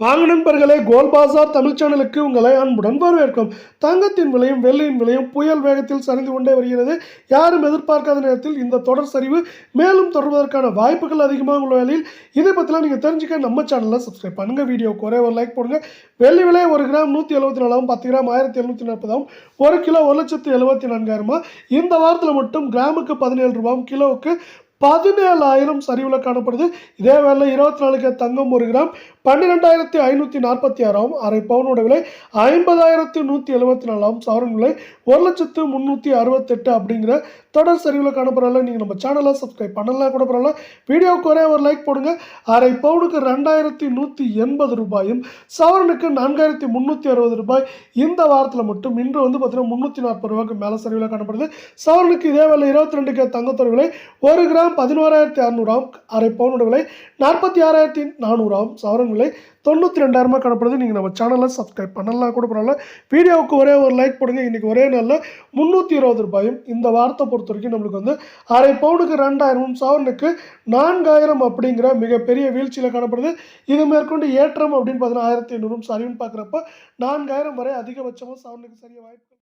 வாங்க நண்பர்களே கோல் பாசார் தமிழ் சேனலுக்கு உங்களை அன்புடன் வரவேற்கும். தங்கத்தின் விலையும் வெள்ளியின் விலையும் புயல் வேகத்தில் சரிந்து கொண்டே வருகிறது. யாரும் எதிர்பார்க்காத நேரத்தில் இந்த தொடர் சரிவு மேலும் தொடர்வதற்கான வாய்ப்புகள் அதிகமாக உள்ள வேலையில் இதை பற்றிலாம் நீங்கள் தெரிஞ்சுக்க நம்ம சேனலில் சப்ஸ்கிரைப் பண்ணுங்கள் வீடியோக்கு ஒரே ஒரு லைக் போடுங்க. வெள்ளி விலை ஒரு கிராம் நூற்றி எழுபத்தி நாலாவும் பத்து கிராம் ஆயிரத்தி எழுநூற்றி நாற்பதாகவும் ஒரு கிலோ ஒரு லட்சத்து எழுபத்தி நான்காயிரமா? இந்த வாரத்தில் மட்டும் கிராமுக்கு பதினேழு ரூபாயும் கிலோவுக்கு பதினேழாயிரம் சரிவில் காணப்படுது. இதே வேலை இருபத்தி நாலுக்கு தங்கம் ஒரு கிராம். பன்னிரெண்டாயிரத்தி ஐநூற்றி நாற்பத்தி ஆறாம் அரை பவுனோட விலை. ஐம்பதாயிரத்தி நூற்றி எழுபத்தி நாலாம் சவரன் விலை. ஒரு லட்சத்து முந்நூற்றி அறுபத்தெட்டு அப்படிங்கிற தொடர் சரிவில் காணப்படுறல நீங்கள் நம்ம சேனலை சப்ஸ்கிரைப் பண்ணலாம் கூட பரவாயில்ல. வீடியோவுக்கு ஒரே ஒரு லைக் போடுங்க. அரை பவுனுக்கு ரெண்டாயிரத்தி நூற்றி எண்பது ரூபாயும் சவரனுக்கு நான்காயிரத்தி முந்நூற்றி அறுபது ரூபாய். இந்த வாரத்தில் மட்டும் இன்று வந்து பார்த்தீங்கன்னா முந்நூற்றி நாற்பது ரூபாய்க்கு மேலே சரிவில் காணப்படுது. சவரனுக்கு இதே வேலை இருபத்தி ரெண்டுக்கு தங்கத்தோட விலை. ஒரு கிராம் பதினோராயிரத்தி அறநூறாம் அரை பவுனோட விலை நாற்பத்தி ஆறாயிரத்தி நானூறாம். சவரன் விலை தொண்ணூற்றி ரெண்டாயிரமாக காணப்படுது. நீங்கள் நம்ம சேனலை சப்ஸ்கிரைப் பண்ணலாம் கூட பரவாயில்ல. வீடியோவுக்கு ஒரே ஒரு லைக் போடுங்க. இன்றைக்கி ஒரே நாளில் முந்நூற்றி இருபது ரூபாயும் இந்த வாரத்தை பொறுத்த வரைக்கும் நம்மளுக்கு வந்து அரை பவுனுக்கு ரெண்டாயிரமும் சவரனுக்கு நான்காயிரம் அப்படிங்கிற மிகப்பெரிய வீழ்ச்சியில் காணப்படுது. இது மேற்கொண்டு ஏற்றம் அப்படின்னு பார்த்தீங்கன்னா ஆயிரத்தி ஐநூறும் சரிவுன்னு பார்க்குறப்ப நான்காயிரம் வரை அதிகபட்சமாக சவரனுக்கு சரிய வாய்ப்பு